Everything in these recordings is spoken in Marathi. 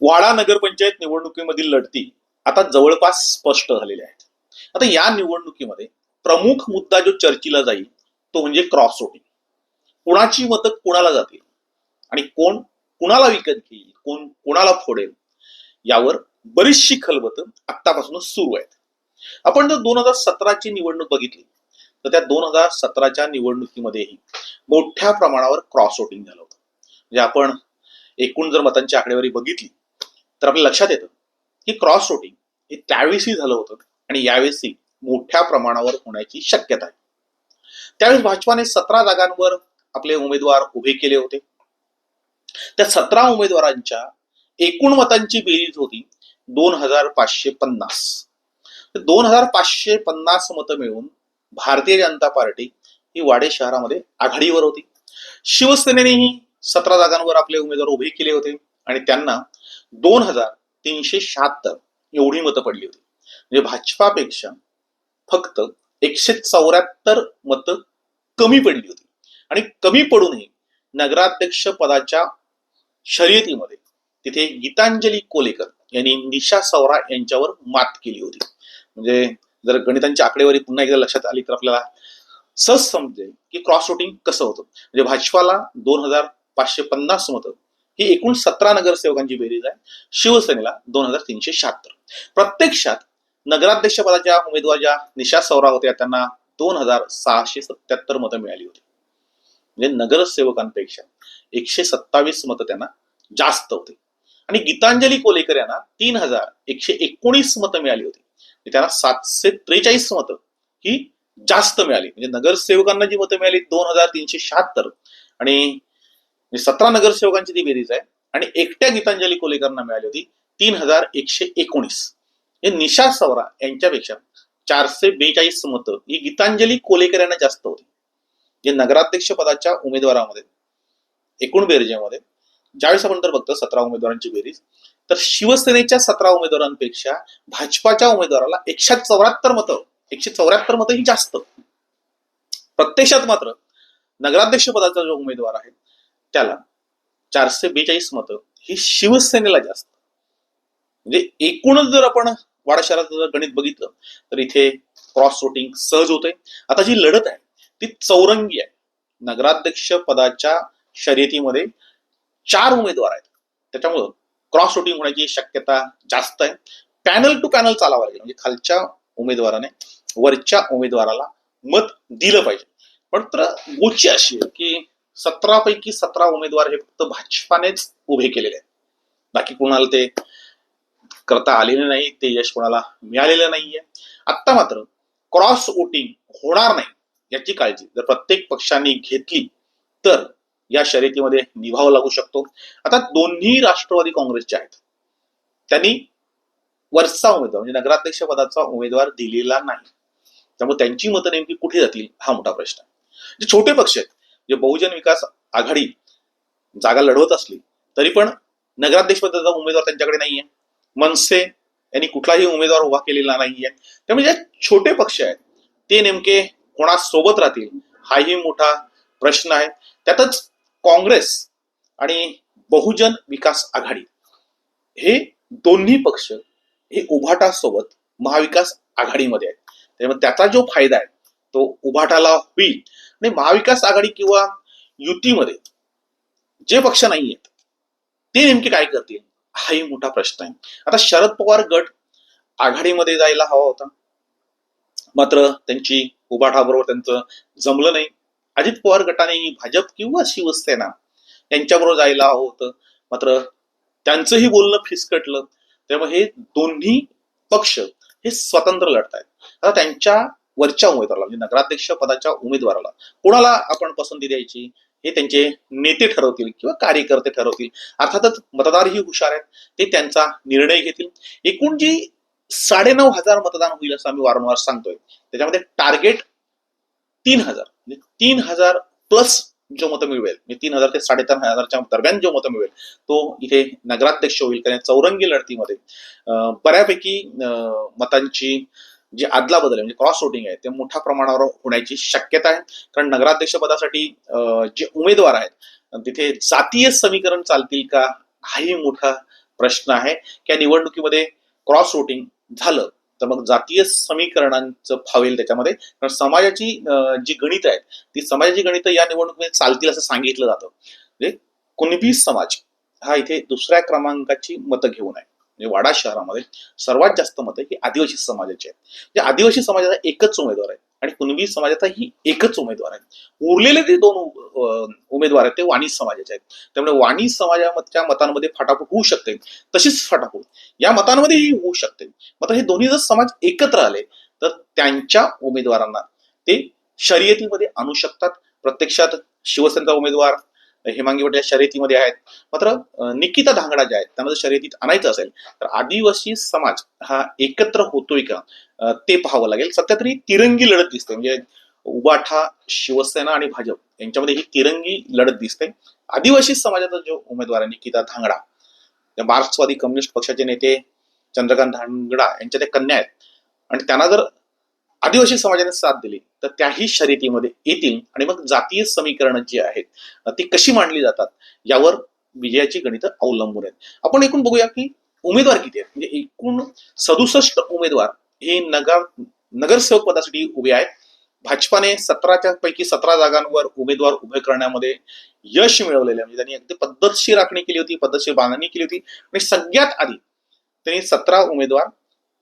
वाडा नगरपंचायत निवडणुकीमधील लढती आता जवळपास स्पष्ट झालेल्या आहेत. आता या निवडणुकीमध्ये प्रमुख मुद्दा जो चर्चेला जाईल तो म्हणजे क्रॉस वोटिंग कुणाची मतं कुणाला जातील आणि कोण कुणाला विकत घेईल कोण कोणाला फोडेल यावर बरीचशी खलबत आत्तापासूनच सुरू आहेत. आपण जर दोन हजार सतराची निवडणूक बघितली तर त्या दोन हजार सतराच्या निवडणुकीमध्येही मोठ्या प्रमाणावर क्रॉस वोटिंग झालं होतं. म्हणजे आपण एकूण जर मतांची आकडेवारी बघितली तर आपल्या लक्षात येतं की क्रॉस वोटिंग हे त्यावेळेसही झालं होतं आणि यावेळेसही मोठ्या प्रमाणावर होण्याची शक्यता आहे. त्यावेळेस भाजपाने सतरा जागांवर आपले उमेदवार उभे केले होते. त्या सतरा उमेदवारांच्या एकूण मतांची बेरीज होती दोन हजार पाचशे पन्नास. दोन हजार पाचशे पन्नास मतं मिळून भारतीय जनता पार्टी ही वाडे शहरामध्ये आघाडीवर होती. शिवसेनेनेही सतरा जागांवर आपले उमेदवार उभे केले होते आणि त्यांना दोन हजार तीनशे शहात्तर एवढी मतं पडली होती. म्हणजे भाजपापेक्षा फक्त एकशे चौऱ्याहत्तर मतं कमी पडली होती. आणि कमी पडूनही नगराध्यक्ष पदाच्या शर्यतीमध्ये तिथे गीतांजली कोलेकर यांनी निशा सवरा यांच्यावर मात केली होती. म्हणजे जर गणितांची आकडेवारी पुन्हा एकदा लक्षात आली तर आपल्याला सहज समजेल की क्रॉस वोटिंग कसं होतं. म्हणजे भाजपाला दोन हजार पाचशे पन्नास मतं. ही एकूण सतरा नगरसेवकांची बेरीज आहे. शिवसेनेला दोन हजार तीनशे शहात्तर. प्रत्यक्षात नगराध्यक्षपदाच्या उमेदवार ज्या निशा सौरा होत्या त्यांना दोन हजार सहाशे सत्याहत्तर मतं मिळाली होती. म्हणजे नगरसेवकांपेक्षा एकशे सत्तावीस मतं त्यांना जास्त होते. आणि गीतांजली कोलेकर यांना तीन हजार एकशे एकोणीस मतं मिळाली होती. त्यांना सातशे त्रेचाळीस मतं ही जास्त मिळाली. म्हणजे नगरसेवकांना जी मतं मिळाली दोन हजार तीनशे शहात्तर. आणि म्हणजे सतरा नगरसेवकांची ती बेरीज आहे आणि एकट्या गीतांजली कोलेकरांना मिळाली होती तीन हजार एकशे एकोणीस. हे निशा सवरा यांच्यापेक्षा चारशे बेचाळीस मतं ही गीतांजली कोलेकर यांना जास्त होती. जे नगराध्यक्ष पदाच्या उमेदवारामध्ये एकूण बेरजेमध्ये ज्यावेळेस आपण तर बघतो सतरा उमेदवारांची बेरीज तर शिवसेनेच्या सतरा उमेदवारांपेक्षा भाजपाच्या उमेदवाराला एकशे चौऱ्याहत्तर मतं एकशे चौऱ्याहत्तर मतं ही जास्त. प्रत्यक्षात मात्र नगराध्यक्ष पदाचा जो उमेदवार आहे त्याला चारशे बेचाळीस मतं ही शिवसेनेला जास्त. म्हणजे एकूणच जर आपण वाडा शहराचं जर गणित बघितलं तर इथे क्रॉस वोटिंग सहज होते आता जी लढत आहे ती चौरंगी आहे. नगराध्यक्ष पदाच्या शर्यतीमध्ये चार उमेदवार आहेत. त्याच्यामुळं क्रॉस वोटिंग होण्याची शक्यता जास्त आहे. पॅनल टू पॅनल चालावं लागेल. म्हणजे खालच्या उमेदवाराने वरच्या उमेदवाराला मत दिलं पाहिजे. पण तर गोची अशी आहे की सतरा पैकी सतरा उमेदवार हे फक्त भाजपानेच उभे केलेले आहेत. बाकी कोणाला ते करता आलेले नाही ते यश कोणाला मिळालेलं नाहीये. आत्ता मात्र क्रॉस वोटिंग होणार नाही याची काळजी जर प्रत्येक पक्षाने घेतली तर या शर्यतीमध्ये निभाव लागू शकतो. आता दोन्ही राष्ट्रवादी काँग्रेसचे आहेत. त्यांनी वरचा उमेदवार म्हणजे नगराध्यक्ष पदाचा उमेदवार दिलेला नाही. त्यामुळे त्यांची मतं नेमकी कुठे जातील हा मोठा प्रश्न आहे. जे छोटे पक्ष आहेत जे बहुजन विकास आघाडी जागा लढवत असली तरी पण नगराध्यक्ष पदाचा उमेदवार त्यांच्याकडे नाहीये. मनसे यांनी कुठलाही उमेदवार उभा केलेला नाहीये. त्यामुळे जे छोटे पक्ष आहेत ते नेमके कोणासोबत राहतील हाही मोठा प्रश्न आहे. त्यातच काँग्रेस आणि बहुजन विकास आघाडी हे दोन्ही पक्ष हे उभाटासोबत महाविकास आघाडीमध्ये आहेत. त्यामुळे त्याचा जो फायदा आहे तो उभाटाला होईल. नाही महाविकास आघाडी किंवा युतीमध्ये जे पक्ष नाही आहेत ते नेमके काय करतील? हाही मोठा प्रश्न आहे. आता शरद पवार गट आघाडीमध्ये जायला हवा होता. मात्र त्यांची उभाठाबरोबर त्यांचं जमलं नाही. अजित पवार गटाने भाजप किंवा शिवसेना यांच्याबरोबर जायला हवं होतं. मात्र त्यांचंही बोलणं फिसकटलं. त्यामुळे हे दोन्ही पक्ष हे स्वतंत्र लढत आहेत आता त्यांच्या वरच्या उमेदवाराला म्हणजे नगराध्यक्ष पदाच्या उमेदवाराला कोणाला आपण पसंती द्यायची? हे त्यांचे नेते ठरवतील किंवा कार्यकर्ते ठरवतील. अर्थातच मतदारही हुशार आहेत ते त्यांचा निर्णय घेतील. एकूण जी साडेनऊ हजार मतदान होईल असं आम्ही वारंवार सांगतोय त्याच्यामध्ये टार्गेट तीन हजार. म्हणजे तीन हजार प्लस जो मतं मिळवेल म्हणजे तीन हजार ते साडेतीन हजारच्या दरम्यान जो मतं मिळेल तो इथे नगराध्यक्ष होईल. कारण चौरंगी लढतीमध्ये अं, बऱ्यापैकी अं, मतांची जे आदला बदल आहे म्हणजे क्रॉस वोटिंग आहे ते मोठ्या प्रमाणावर होण्याची शक्यता आहे. कारण नगराध्यक्ष पदासाठी जे उमेदवार आहेत तिथे जातीय समीकरण चालतील का हाही मोठा प्रश्न आहे. की या निवडणुकीमध्ये क्रॉस वोटिंग झालं तर मग जातीय समीकरणांचं फावेल त्याच्यामध्ये. कारण समाजाची जी गणित आहेत ती समाजाची गणित या निवडणुकीमध्ये चालतील असं सांगितलं जातं. म्हणजे कुणबी समाज हा इथे दुसऱ्या क्रमांकाची मतं घेऊन आहे. म्हणजे वाडा शहरामध्ये सर्वात जास्त मतं ही आदिवासी समाजाची आहेत. म्हणजे आदिवासी समाजाचा एकच उमेदवार आहे आणि कुणबी समाजाचा ही एकच उमेदवार आहे. उरलेले जे दोन अं, उमेदवार आहेत ते वाणी समाजाचे आहेत. त्यामुळे वाणी समाजाच्या मतांमध्ये फाटाफूट होऊ शकते. तशीच फाटाफूट या मतांमध्येही होऊ शकते. मात्र हे दोन्ही जर समाज एकत्र आले तर त्यांच्या उमेदवारांना ते शर्यतीमध्ये आणू शकतात. प्रत्यक्षात शिवसेनेचा उमेदवार हेमांगी पटेल या शर्यतीमध्ये आहेत. मात्र निकिता धांगडा ज्या आहेत त्यांना जर शर्यतीत आणायचं असेल तर आदिवासी समाज हा एकत्र होतोय का? ते पाहावं लागेल. सध्या तरी तिरंगी लढत दिसते. म्हणजे उबाठा शिवसेना आणि भाजप यांच्यामध्ये ही तिरंगी लढत दिसते. आदिवासी समाजाचा जो उमेदवार आहे निकिता धांगडा त्या मार्क्सवादी कम्युनिस्ट पक्षाचे नेते चंद्रकांत धांगडा यांच्या त्या कन्या आहेत. आणि त्यांना जर आदिवासी समाजाने साथ दिली तर त्याही शर्यतीमध्ये येतील. आणि मग जातीय समीकरण जी आहेत ती कशी मांडली जातात यावर विजयाची गणितं अवलंबून आहेत. आपण एकूण बघूया की उमेदवार किती आहेत? म्हणजे एकूण सदुसष्ट उमेदवार हे नगर नगरसेवक पदासाठी उभे आहेत. भाजपाने सतराच्या पैकी सतरा जागांवर उमेदवार उभे करण्यामध्ये यश मिळवलेलं म्हणजे त्यांनी अगदी पद्धतशीर आखणी केली होती पद्धतशीर बांधणी केली होती. आणि सगळ्यात आधी त्यांनी सतरा उमेदवार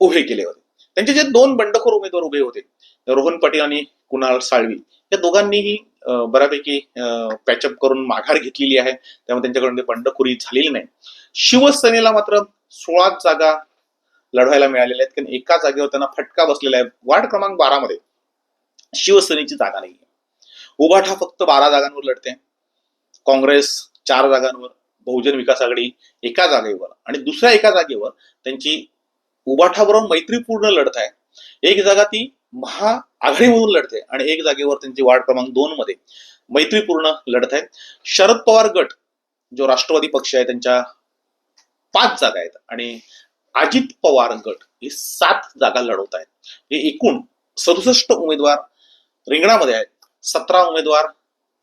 उभे केले होते. त्यांचे जे दोन बंडखोर उमेदवार उभे होते रोहन पटेल आणि कुणाल साळवी या दोघांनीही बऱ्यापैकी पॅचअप करून माघार घेतलेली आहे. त्यामुळे त्यांच्याकडून ते बंडखोरी झालेली नाही. शिवसेनेला मात्र सोळा जागा लढवायला मिळालेल्या आहेत. कारण एका जागेवर त्यांना फटका बसलेला आहे. वार्ड क्रमांक बारा मध्ये शिवसेनेची जागा नाही उभाठा फक्त बारा जागांवर लढते. काँग्रेस चार जागांवर बहुजन विकास आघाडी एका जागेवर आणि दुसऱ्या एका जागेवर त्यांची उबाठाबरोबर मैत्रीपूर्ण लढत आहे. एक जागा ती महाआघाडीमधून लढते आणि एक जागेवर त्यांची वार्ड क्रमांक दोन मध्ये मैत्रीपूर्ण लढत आहे. शरद पवार गट जो राष्ट्रवादी पक्ष आहे त्यांच्या पाच जागा आहेत आणि अजित पवार गट हे सात जागा लढवत आहेत. हे एकूण सदुसष्ट उमेदवार रिंगणामध्ये आहेत. सतरा उमेदवार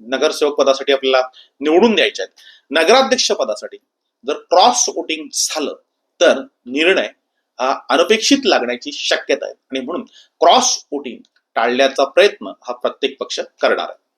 नगरसेवक पदासाठी आपल्याला निवडून द्यायचे आहेत. नगराध्यक्ष पदासाठी जर क्रॉस वोटिंग झालं तर निर्णय अनपेक्षित लागण्याची शक्यता आहे. आणि म्हणून क्रॉस वोटिंग टाळण्याचा प्रयत्न हा प्रत्येक पक्ष करणार आहे.